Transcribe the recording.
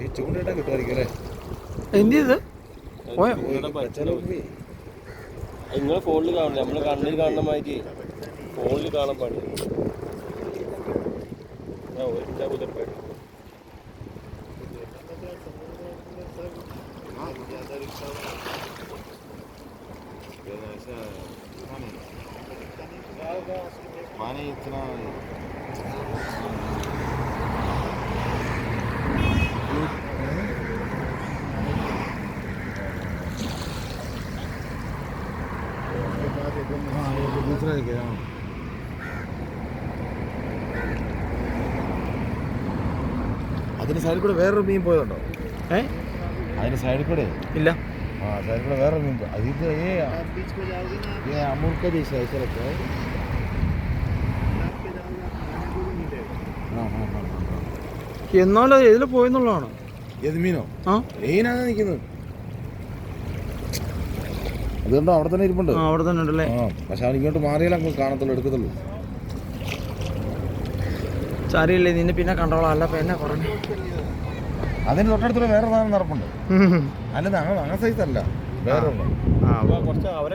ഈ ചൂണ്ടിട്ടാ കിട്ടുമായിരിക്കും അല്ലേ എന്ത് ചെയ്ത് പോയോ നിങ്ങൾ ഫോണിൽ കാണില്ല നമ്മള് കണ്ണിൽ കാണുന്ന മാതിരി ഫോണിൽ കാണാൻ പാടില്ല ആ, ഒരു കിട്ടാ കുതിർപ്പായിട്ട്. पानी इतना हाँ ये तो दूसरा है क्या അതിന് സൈഡിൽ കൂടെ വേറൊരു മീൻ പോയതുണ്ടോ ഏ അതിന് സൈഡിൽ കൂടെ ഇല്ല हाँ सैड में वेर में अभी तो ये ये अमूल का जैसा ऐसा लगता है हाँ हाँ हाँ हाँ എന്നാലും ഇതിൽ പോയെന്നുള്ളതാണ് ഏത് മീനോ ആ മീനാണ് നിൽക്കുന്നത് അതുകൊണ്ടോ അവിടെ തന്നെ ഇരിപ്പുണ്ട്. അവിടെ തന്നെ ഉണ്ടല്ലേ? ആ പക്ഷെ അവൻ ഇങ്ങോട്ട് മാറിയാലേ അങ്ങ് കാണത്തുള്ളൂ എടുക്കത്തുള്ളൂ. ചാരിയല്ലേ നിന്നെ പിന്നെ കണ്ടോളാം. അല്ല പിന്നെ കുറഞ്ഞു? അതിന് തൊട്ടടുത്തുള്ള വേറെ സാധനം നടപ്പുണ്ട്. അല്ല അങ്ങനെ സൈസ് അല്ല. വേറെ കുറച്ച് അവരെ